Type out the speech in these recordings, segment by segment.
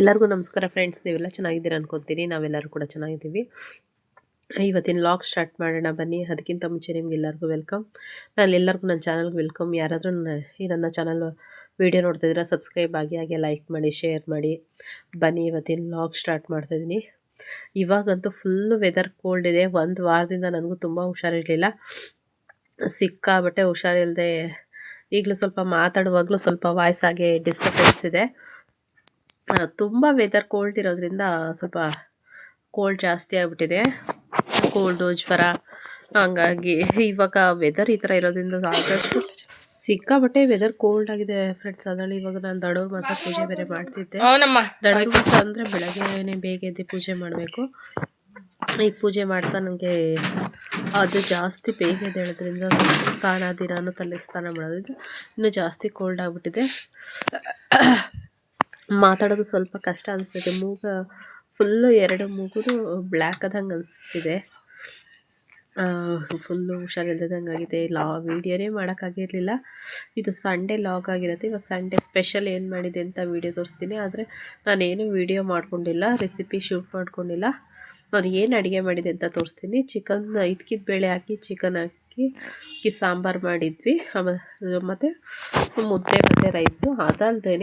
ಎಲ್ಲರಿಗೂ ನಮಸ್ಕಾರ ಫ್ರೆಂಡ್ಸ್ ನೀವೆಲ್ಲ ಚೆನ್ನಾಗಿದ್ದೀರಾ ಅನ್ಕೊತೀನಿ. ನಾವೆಲ್ಲರೂ ಕೂಡ ಚೆನ್ನಾಗಿದ್ದೀವಿ. ಇವತ್ತಿನ ಲಾಗ್ ಸ್ಟಾರ್ಟ್ ಮಾಡೋಣ ಬನ್ನಿ. ಅದಕ್ಕಿಂತ ಮುಂಚೆ ನಿಮ್ಗೆ ಎಲ್ಲರಿಗೂ ವೆಲ್ಕಮ್ ನಾನು ಎಲ್ಲರಿಗೂ ನನ್ನ ಚಾನಲ್ಗೆ ವೆಲ್ಕಮ್ ಯಾರಾದರೂ ಈ ನನ್ನ ಚಾನಲ್ ವೀಡಿಯೋ ನೋಡ್ತಿದ್ದೀರಾ ಸಬ್ಸ್ಕ್ರೈಬ್ ಆಗಿ, ಹಾಗೆ ಲೈಕ್ ಮಾಡಿ ಶೇರ್ ಮಾಡಿ ಬನ್ನಿ ಇವತ್ತಿನ ಲಾಗ್ ಸ್ಟಾರ್ಟ್ ಮಾಡ್ತಾಯಿದ್ದೀನಿ ಇವಾಗಂತೂ ಫುಲ್ಲು ವೆದರ್ ಕೋಲ್ಡ್ ಇದೆ. ಒಂದು ವಾರದಿಂದ ನನಗೂ ತುಂಬ ಹುಷಾರಿರಲಿಲ್ಲ. ಸಿಕ್ಕಾಬಟ್ಟೆ ಹುಷಾರಿಲ್ಲದೆ ಈಗಲೂ ಸ್ವಲ್ಪ ಮಾತಾಡುವಾಗಲೂ ಸ್ವಲ್ಪ ವಾಯ್ಸ್ ಆಗಿ ಡಿಸ್ಟರ್ಬೆನ್ಸ್ ಇದೆ. ತುಂಬ ವೆದರ್ ಕೋಲ್ಡ್ ಇರೋದ್ರಿಂದ ಸ್ವಲ್ಪ ಕೋಲ್ಡ್ ಜಾಸ್ತಿ ಆಗಿಬಿಟ್ಟಿದೆ. ಕೋಲ್ಡು ಜ್ವರ ಹಂಗಾಗಿ ಇವಾಗ ವೆದರ್ ಈ ಥರ ಇರೋದ್ರಿಂದ ಆದಷ್ಟು ಸಿಕ್ಕಾಬಟ್ಟೆ ವೆದರ್ ಕೋಲ್ಡ್ ಆಗಿದೆ ಫ್ರೆಂಡ್ಸ್ ಅದರಲ್ಲಿ ಇವಾಗ ನಾನು ದಡೋರ್ ಮಾತ್ರ ಪೂಜೆ ಬೇರೆ ಮಾಡ್ತಿದ್ದೆ. ದಡೋರ್ ಮಾಸ ಅಂದರೆ ಬೆಳಗ್ಗೆನೇ ಬೇಗ ಎದ್ದು ಪೂಜೆ ಮಾಡಬೇಕು. ಈ ಪೂಜೆ ಮಾಡ್ತಾ ನನಗೆ ಅದು ಜಾಸ್ತಿ ಬೇಗ ಎದ್ದೇಳೋದ್ರಿಂದ ಸ್ನಾನ ದಿನಾನು ತಲೆ ಸ್ನಾನ ಮಾಡೋದ್ರಿಂದ ಇನ್ನೂ ಜಾಸ್ತಿ ಕೋಲ್ಡ್ ಆಗಿಬಿಟ್ಟಿದೆ. ಮಾತಾಡೋದು ಸ್ವಲ್ಪ ಕಷ್ಟ ಅನಿಸ್ತಿದೆ ಮೂಗ ಫುಲ್ಲು ಎರಡು ಮೂಗುದು ಬ್ಲ್ಯಾಕ್ ಆದಂಗೆ ಅನಿಸ್ತಿದೆ. ಫುಲ್ಲು ಹುಷಾರಿಲ್ಲದಂಗೆ ಆಗಿದೆ. ಲಾ, ವೀಡಿಯೋನೇ ಮಾಡೋಕ್ಕಾಗಿರಲಿಲ್ಲ ಇದು ಸಂಡೇ ಲಾಗ್ ಆಗಿರುತ್ತೆ. ಇವಾಗ ಸಂಡೇ ಸ್ಪೆಷಲ್ ಏನು ಮಾಡಿದೆ ಅಂತ ವೀಡಿಯೋ ತೋರಿಸ್ತೀನಿ. ಆದರೆ ನಾನೇನು ವೀಡಿಯೋ ಮಾಡ್ಕೊಂಡಿಲ್ಲ ರೆಸಿಪಿ ಶೂಟ್ ಮಾಡ್ಕೊಂಡಿಲ್ಲ. ನಾನು ಏನು ಅಡುಗೆ ಮಾಡಿದೆ ಅಂತ ತೋರಿಸ್ತೀನಿ. ಚಿಕನ್ ಇದಕ್ಕಿದ ಬೇಳೆ ಹಾಕಿ ಚಿಕನ್ ಹಾಕಿ, ಸಾಂಬಾರು ಮಾಡಿದ್ವಿ. ಮತ್ತು ಮುದ್ದೆ ಮತ್ತು ರೈಸು ಅದಲ್ದೇ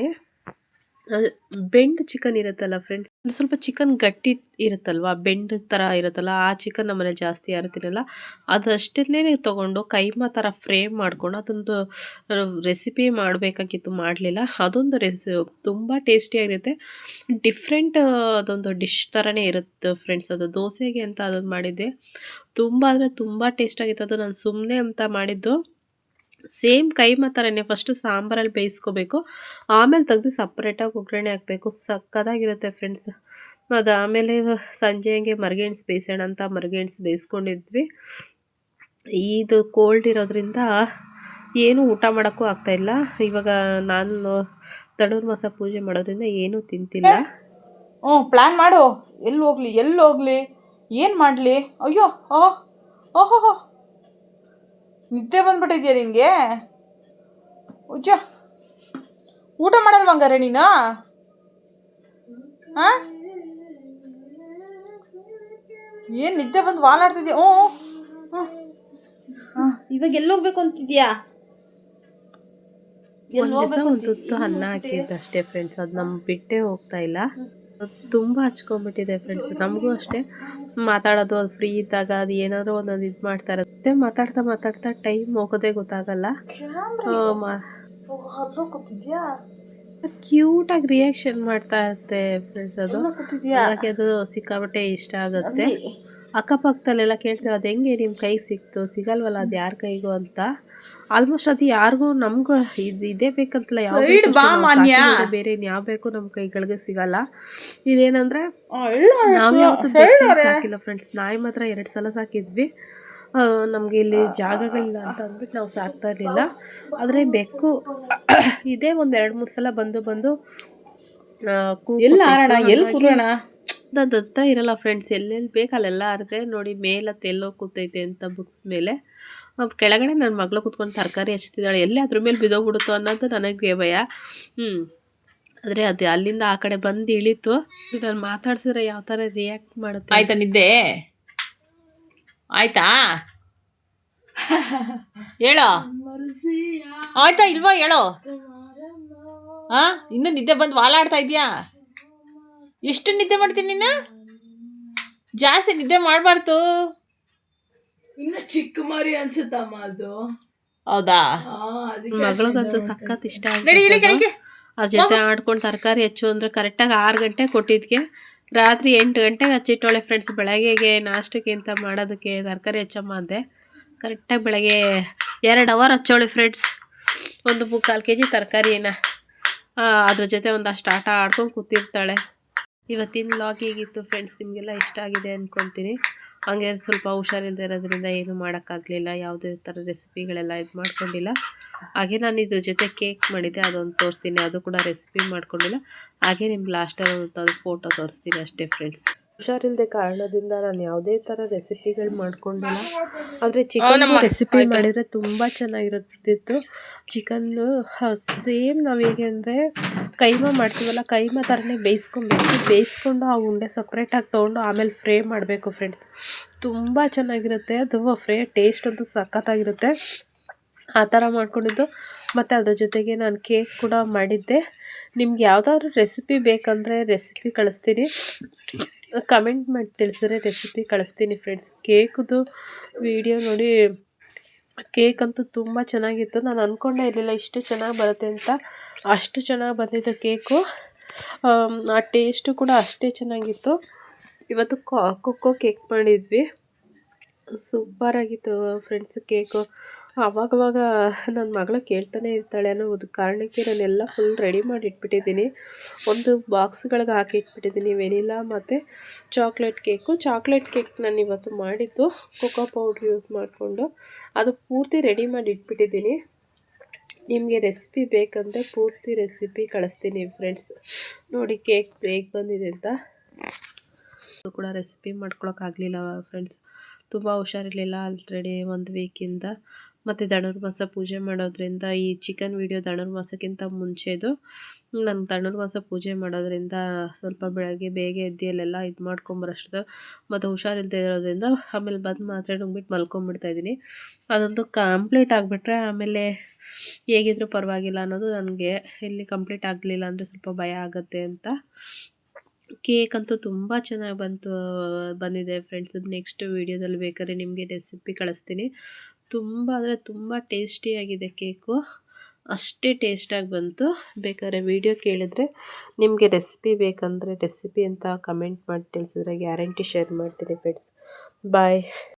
ಬೆಂಡ್ ಚಿಕನ್ ಇರುತ್ತಲ್ಲ ಫ್ರೆಂಡ್ಸ್ ಸ್ವಲ್ಪ ಚಿಕನ್ ಗಟ್ಟಿ ಇರುತ್ತಲ್ವ? ಬೆಂಡ್ ಥರ ಇರುತ್ತಲ್ಲ, ಆ ಚಿಕನ್ ನಮ್ಮನೆ ಜಾಸ್ತಿ ಯಾರು ತಿನ್ನಲ್ಲ. ಅದಷ್ಟನ್ನೇ ತೊಗೊಂಡು ಕೈಮ ಥರ ಫ್ರೇಮ್ ಮಾಡ್ಕೊಂಡು ಅದೊಂದು ರೆಸಿಪಿ ಮಾಡಬೇಕಾಗಿತ್ತು, ಮಾಡಲಿಲ್ಲ. ಅದೊಂದು ರೆಸಿ ತುಂಬ ಟೇಸ್ಟಿಯಾಗಿರುತ್ತೆ ಡಿಫ್ರೆಂಟ್ ಅದೊಂದು ಡಿಶ್ ಥರನೇ ಇರುತ್ತೆ ಫ್ರೆಂಡ್ಸ್ ಅದು ದೋಸೆಗೆ ಅಂತ ಅದನ್ನು ಮಾಡಿದ್ದೆ. ತುಂಬ ಅಂದರೆ ತುಂಬ ಟೇಸ್ಟಾಗಿತ್ತು ಅದು ನಾನು ಸುಮ್ಮನೆ ಅಂತ ಮಾಡಿದ್ದು. ಸೇಮ್ ಕೈಮ ಥರನೇ ಫಸ್ಟು ಸಾಂಬಾರಲ್ಲಿ ಬೇಯಿಸ್ಕೋಬೇಕು. ಆಮೇಲೆ ತೆಗೆದು ಸಪ್ರೇಟಾಗಿ ಒಗ್ಗರಣೆ ಹಾಕಬೇಕು. ಸಕ್ಕದಾಗಿರುತ್ತೆ ಫ್ರೆಂಡ್ಸ್ ಅದು ಆಮೇಲೆ ಸಂಜೆ ಹಂಗೆ ಮರ್ಗೆಣ್ಸು ಬೇಯಿಸೋಣ ಅಂತ ಮರ್ಗೆಣ್ಸು ಬೇಯಿಸ್ಕೊಂಡಿದ್ವಿ. ಇದು ಕೋಲ್ಡ್ ಇರೋದ್ರಿಂದ ಏನೂ ಊಟ ಮಾಡೋಕ್ಕೂ ಆಗ್ತಾಯಿಲ್ಲ ಇವಾಗ ನಾನು ತಡೂರು ಮಾಸ ಪೂಜೆ ಮಾಡೋದ್ರಿಂದ ಏನೂ ತಿಂತಿಲ್ಲ. ಹ್ಞೂ ಪ್ಲ್ಯಾನ್ ಮಾಡು. ಎಲ್ಲಿ ಹೋಗ್ಲಿ ಎಲ್ಲಿ ಹೋಗ್ಲಿ? ಏನು ಮಾಡಲಿ? ಅಯ್ಯೋ ಓಹ್ ಓಹೋ ನಿದ್ದೆ ಬಂದ್ಬಿಟ್ಟಿದ್ಯಾ ನಿನಗೆ? ಉಜ್ಜ. ಊಟ ಮಾಡಲ್ವ ಹಂಗಾರೆ ನೀನು? ಹಾಂ ಏನು ನಿದ್ದೆ ಬಂದು ವಾಲಾಡ್ತಿದ್ಯಾ? ಹ್ಞೂ ಹ್ಞೂ. ಹಾಂ ಇವಾಗ ಎಲ್ಲಿ ಹೋಗ್ಬೇಕು ಅಂತಿದ್ಯಾ? ತುತ್ತು ಅನ್ನ ಹಾಕಿದ್ದು ಅಷ್ಟೇ ಫ್ರೆಂಡ್ಸ್ ಅದು ನಮ್ಗೆ ಬಿಟ್ಟೇ ಹೋಗ್ತಾ ಇಲ್ಲ. ತುಂಬಾ ತುಂಬ ಹಚ್ಕೊಂಡ್ಬಿಟ್ಟಿದೆ ಫ್ರೆಂಡ್ಸ್ ನಮಗೂ ಅಷ್ಟೇ. ಮಾತಾಡೋದು ಅದು ಫ್ರೀ ಇದ್ದಾಗ ಅದು ಏನಾದರೂ ಒಂದೊಂದು ಇದು ಮಾಡ್ತಾ ಇರುತ್ತೆ ಮಾತಾಡ್ತಾ ಮಾತಾಡ್ತಾ ಟೈಮ್ ಹೋಗೋದೇ ಗೊತ್ತಾಗಲ್ಲ. ಕ್ಯೂಟಾಗಿ ರಿಯಾಕ್ಷನ್ ಮಾಡ್ತಾ ಇರುತ್ತೆ ಫ್ರೆಂಡ್ಸ್ ಅದು. ಅದಕ್ಕೆ ಅದು ಸಿಕ್ಕಾಪಟ್ಟೆ ಇಷ್ಟ ಆಗುತ್ತೆ. ಅಕ್ಕಪಕ್ಕದಲ್ಲೆಲ್ಲ ಕೇಳ್ತಾರೆ ಅದು ಹೆಂಗೆ ನಿಮ್ಮ ಕೈ ಸಿಕ್ತು? ಸಿಗಲ್ವಲ್ಲ ಅದು ಯಾರ ಕೈಗೂ ಅಂತ? ಆಲ್ಮೋಸ್ಟ್ ಅದು ಯಾರಿಗೂ ನಮ್ಗೂ ಇದು ಇದೇ ಬೇಕಂತಲ್ಲ ಯಾವ ಬೇರೆ ಯಾವ ಬೇಕು ನಮ್ಮ ಕೈಗಳಿಗೆ ಸಿಗಲ್ಲ. ಇದೇನಂದ್ರೆ ನಾವು ಯಾವತ್ತು ಸಾಕಿಲ್ಲ ಫ್ರೆಂಡ್ಸ್ ನಾಯಿ ಮಾತ್ರ ಎರಡು ಸಲ ಸಾಕಿದ್ವಿ. ನಮಗೆ ಇಲ್ಲಿ ಜಾಗಗಳಿಲ್ಲ ಅಂತ ಅಂದ್ಬಿಟ್ಟು ನಾವು ಸಾಕ್ತಾ ಇರಲಿಲ್ಲ. ಆದರೆ ಬೆಕ್ಕು ಇದೇ ಒಂದು ಎರಡು ಮೂರು ಸಲ ಬಂದು ಬಂದು ಎಲ್ಲಿ ಆರೋಣ ಎಲ್ಲಿ ಕೂರೋಣ? ಹತ್ರ ಇರಲ್ಲ ಫ್ರೆಂಡ್ಸ್ ಎಲ್ಲೆಲ್ಲಿ ಬೇಕು ಅಲ್ಲೆಲ್ಲ ಅರ್ದೆ ನೋಡಿ ಮೇಲೆ ತೆಲ್ಲೋ ಕೂತೈತೆ ಅಂತ ಬುಕ್ಸ್ ಮೇಲೆ. ಕೆಳಗಡೆ ನನ್ನ ಮಗಳು ಕೂತ್ಕೊಂಡು ತರಕಾರಿ ಹಚ್ತಿದ್ದಾಳೆ. ಎಲ್ಲಿ ಅದ್ರ ಮೇಲೆ ಬಿದ್ದೋಗ್ಬಿಡುತ್ತೋ ಅನ್ನೋದು ನನಗೆ ಭಯ ಹ್ಞೂ ಆದರೆ ಅದು ಅಲ್ಲಿಂದ ಆ ಕಡೆ ಬಂದು ಇಳಿತು. ನಾನು ಮಾತಾಡ್ಸಿದ್ರೆ ಯಾವ ಥರ ರಿಯಾಕ್ಟ್ ಮಾಡುತ್ತೆ? ಆಯ್ತಾ ನಿದ್ದೆ? ಆಯ್ತಾ? ಹೇಳೋ? ಆಯ್ತಾ ಇಲ್ವಾ ಹೇಳೋ? ಹಾ ಇನ್ನೂ ನಿದ್ದೆ ಬಂದು ವಾಲಾಡ್ತಾ ಇದೆಯಾ? ಎಷ್ಟು ನಿದ್ದೆ ಮಾಡ್ತೀನಿ ನೀನು? ಜಾಸ್ತಿ ನಿದ್ದೆ ಮಾಡಬಾರ್ದು. ಇನ್ನು ಚಿಕ್ಕ ಮರಿ ಅನ್ಸುತ್ತಮ್ಮ ಅದು. ಹೌದಾ? ಮಗಳಿಗಂತೂ ಸಖತ್ ಇಷ್ಟ ನಡಿ ಇಳಿ ಆಗಿದೆ ಕೆಳಗೆ ಅದ್ರ ಜೊತೆ ಆಡ್ಕೊಂಡು ತರಕಾರಿ ಹೆಚ್ಚು ಅಂದ್ರೆ ಕರೆಕ್ಟಾಗಿ ಆರು ಗಂಟೆ ಕೊಟ್ಟಿದ್ಕೆ. ರಾತ್ರಿ ಎಂಟು ಗಂಟೆಗೆ ಹಚ್ಚಿಟ್ಟೋಳೆ ಫ್ರೆಂಡ್ಸ್ ಬೆಳಗ್ಗೆಗೆ ನಾಷ್ಟಕ್ಕೆ ಅಂತ ಮಾಡೋದಕ್ಕೆ ತರಕಾರಿ ಹೆಚ್ಚಮ್ಮ ಅಂದೆ. ಕರೆಕ್ಟಾಗಿ ಬೆಳಗ್ಗೆ ಎರಡು ಅವರ್ ಹಚ್ಚೋಳೆ ಫ್ರೆಂಡ್ಸ್ ಒಂದು ಮುಕ್ಕಾಲು ಕೆ ಜಿ ತರಕಾರಿನ ಅದ್ರ ಜೊತೆ ಒಂದಷ್ಟು ಆಟ ಆಡ್ಕೊಂಡು ಕೂತಿರ್ತಾಳೆ. ಇವತ್ತಿನ ಲಾಗ್ ಹೇಗಿತ್ತು ಫ್ರೆಂಡ್ಸ್ ನಿಮಗೆಲ್ಲ ಇಷ್ಟ ಆಗಿದೆ ಅಂದ್ಕೊತೀನಿ ಹಂಗೆ ಸ್ವಲ್ಪ ಹುಷಾರಿಲ್ಲದೆ ಇರೋದ್ರಿಂದ ಏನು ಮಾಡೋಕ್ಕಾಗಲಿಲ್ಲ. ಯಾವುದೇ ಥರ ರೆಸಿಪಿಗಳೆಲ್ಲ ಇದು ಮಾಡ್ಕೊಂಡಿಲ್ಲ. ಹಾಗೆ ನಾನು ಇದ್ರ ಜೊತೆ ಕೇಕ್ ಮಾಡಿದ್ದೆ. ಅದೊಂದು ತೋರಿಸ್ತೀನಿ. ಅದು ಕೂಡ ರೆಸಿಪಿ ಮಾಡ್ಕೊಂಡಿಲ್ಲ. ಹಾಗೆ ನಿಮ್ಗೆ ಲಾಸ್ಟಲ್ಲಿ ಒಂದು ಫೋಟೋ ತೋರಿಸ್ತೀನಿ ಅಷ್ಟೇ ಫ್ರೆಂಡ್ಸ್ ಹುಷಾರಿಲ್ಲದೆ ಕಾರಣದಿಂದ ನಾನು ಯಾವುದೇ ಥರ ರೆಸಿಪಿಗಳು ಮಾಡ್ಕೊಂಡಿಲ್ಲ. ಆದರೆ ಚಿಕನ್ ರೆಸಿಪಿ ಮಾಡಿದರೆ ತುಂಬ ಚೆನ್ನಾಗಿರುತ್ತಿತ್ತು. ಚಿಕನ್ನು ಸೇಮ್ ನಾವು ಹೇಗೆ ಅಂದರೆ ಕೈಮ ಮಾಡ್ತೀವಲ್ಲ ಕೈಮ ಥರನೇ ಬೇಯಿಸ್ಕೊಬೇಕು. ಬೇಯಿಸ್ಕೊಂಡು ಆ ಉಂಡೆ ಸಪ್ರೇಟಾಗಿ ತೊಗೊಂಡು ಆಮೇಲೆ ಫ್ರೈ ಮಾಡಬೇಕು ಫ್ರೆಂಡ್ಸ್ ತುಂಬ ಚೆನ್ನಾಗಿರುತ್ತೆ. ಅದು ಫ್ರೈ ಟೇಸ್ಟ್ ಅಂತೂ ಸಖತ್ತಾಗಿರುತ್ತೆ. ಆ ಥರ ಮಾಡ್ಕೊಂಡಿದ್ದು. ಮತ್ತು ಅದ್ರ ಜೊತೆಗೆ ನಾನು ಕೇಕ್ ಕೂಡ ಮಾಡಿದ್ದೆ. ನಿಮ್ಗೆ ಯಾವುದಾದ್ರು ರೆಸಿಪಿ ಬೇಕಂದರೆ ರೆಸಿಪಿ ಕಳಿಸ್ತೀನಿ. ಕಮೆಂಟ್ ಮಾಡಿ ತಿಳಿಸಿದ್ರೆ ರೆಸಿಪಿ ಕಳಿಸ್ತೀನಿ ಫ್ರೆಂಡ್ಸ್ ಕೇಕದು ವಿಡಿಯೋ ನೋಡಿ, ಕೇಕ್ ಅಂತೂ ತುಂಬ ಚೆನ್ನಾಗಿತ್ತು. ನಾನು ಅಂದ್ಕೊಂಡೇ ಇರಲಿಲ್ಲ ಇಷ್ಟು ಚೆನ್ನಾಗಿ ಬರುತ್ತೆ ಅಂತ. ಅಷ್ಟು ಚೆನ್ನಾಗಿ ಬಂದಿತ್ತು ಕೇಕು. ಆ ಟೇಸ್ಟು ಕೂಡ ಅಷ್ಟೇ ಚೆನ್ನಾಗಿತ್ತು. ಇವತ್ತು ಕೊಕ್ಕೋ ಕೇಕ್ ಮಾಡಿದ್ವಿ. ಸೂಪರಾಗಿತ್ತು ಫ್ರೆಂಡ್ಸ್ ಕೇಕು ಆವಾಗವಾಗ ನನ್ನ ಮಗಳು ಕೇಳ್ತಾನೆ ಇರ್ತಾಳೆ ಅನ್ನೋ ಒಂದು ಕಾರಣಕ್ಕೆ ನಾನೆಲ್ಲ ಫುಲ್ ರೆಡಿ ಮಾಡಿ ಇಟ್ಬಿಟ್ಟಿದ್ದೀನಿ ಒಂದು ಬಾಕ್ಸ್ಗಳಿಗೆ ಹಾಕಿ ಇಟ್ಬಿಟ್ಟಿದ್ದೀನಿ ವೆನಿಲಾ ಮತ್ತು ಚಾಕ್ಲೇಟ್ ಕೇಕು ಚಾಕ್ಲೇಟ್ ಕೇಕ್ ನಾನು ಇವತ್ತು ಮಾಡಿದ್ದು ಕೊಕೋ ಪೌಡ್ರ್ ಯೂಸ್ ಮಾಡಿಕೊಂಡು. ಅದು ಪೂರ್ತಿ ರೆಡಿ ಮಾಡಿ ಇಟ್ಬಿಟ್ಟಿದ್ದೀನಿ ನಿಮಗೆ ರೆಸಿಪಿ ಬೇಕಂದರೆ ಪೂರ್ತಿ ರೆಸಿಪಿ ಕಳಿಸ್ತೀನಿ ಫ್ರೆಂಡ್ಸ್ ನೋಡಿ ಕೇಕ್ ಹೇಗೆ ಬಂದಿದೆ ಅಂತ. ಕೂಡ ರೆಸಿಪಿ ಮಾಡ್ಕೊಳಕ್ಕಾಗಲಿಲ್ಲ ಫ್ರೆಂಡ್ಸ್ ತುಂಬ ಹುಷಾರಿರಲಿಲ್ಲ ಆಲ್ರೆಡಿ ಒಂದು ವೀಕಿಂದ ಮತ್ತು ಧನುರ್ಮಾಸ ಪೂಜೆ ಮಾಡೋದ್ರಿಂದ ಈ ಚಿಕನ್ ವಿಡಿಯೋ ಧನುರ್ಮಾಸಕ್ಕಿಂತ ಮುಂಚೆದು ನಾನು ಧನುರ್ಮಾಸ ಪೂಜೆ ಮಾಡೋದ್ರಿಂದ ಸ್ವಲ್ಪ ಬೆಳಗ್ಗೆ ಬೇಗ ಎದ್ದಿಯಲ್ಲೆಲ್ಲ ಇದು ಮಾಡ್ಕೊಂಬರೋಷ್ಟು. ಮತ್ತು ಹುಷಾರಿಲ್ಲದೆ ಇರೋದ್ರಿಂದ ಆಮೇಲೆ ಬಂದು ಮಾತ್ರೆ ನುಂಗ್ಬಿಟ್ಟು ಮಲ್ಕೊಂಬಿಡ್ತಾಯಿದ್ದೀನಿ ಅದೊಂದು ಕಂಪ್ಲೀಟ್ ಆಗಿಬಿಟ್ರೆ ಆಮೇಲೆ ಹೇಗಿದ್ರೂ ಪರವಾಗಿಲ್ಲ ಅನ್ನೋದು ನನಗೆ ಇಲ್ಲಿ ಕಂಪ್ಲೀಟ್ ಆಗಲಿಲ್ಲ ಅಂದರೆ ಸ್ವಲ್ಪ ಭಯ ಆಗುತ್ತೆ ಅಂತ. ಕೇಕ್ ಅಂತೂ ತುಂಬ ಚೆನ್ನಾಗಿ ಬಂತು, ಬಂದಿದೆ ಫ್ರೆಂಡ್ಸ್ ನೆಕ್ಸ್ಟ್ ವೀಡಿಯೋದಲ್ಲಿ ಬೇಕಾದ್ರೆ ನಿಮಗೆ ರೆಸಿಪಿ ಕಳಿಸ್ತೀನಿ. ತುಂಬ ಅಂದರೆ ತುಂಬ ಟೇಸ್ಟಿಯಾಗಿದೆ ಕೇಕು. ಅಷ್ಟೇ ಟೇಸ್ಟಾಗಿ ಬಂತು. ಬೇಕಾದ್ರೆ ವೀಡಿಯೋ ಕೇಳಿದ್ರೆ ನಿಮಗೆ ರೆಸಿಪಿ ಬೇಕಂದರೆ ರೆಸಿಪಿ ಅಂತ ಕಮೆಂಟ್ ಮಾಡಿ ತಿಳಿಸಿದ್ರೆ ಗ್ಯಾರಂಟಿ ಶೇರ್ ಮಾಡ್ತೀನಿ ಫ್ರೆಂಡ್ಸ್ ಬಾಯ್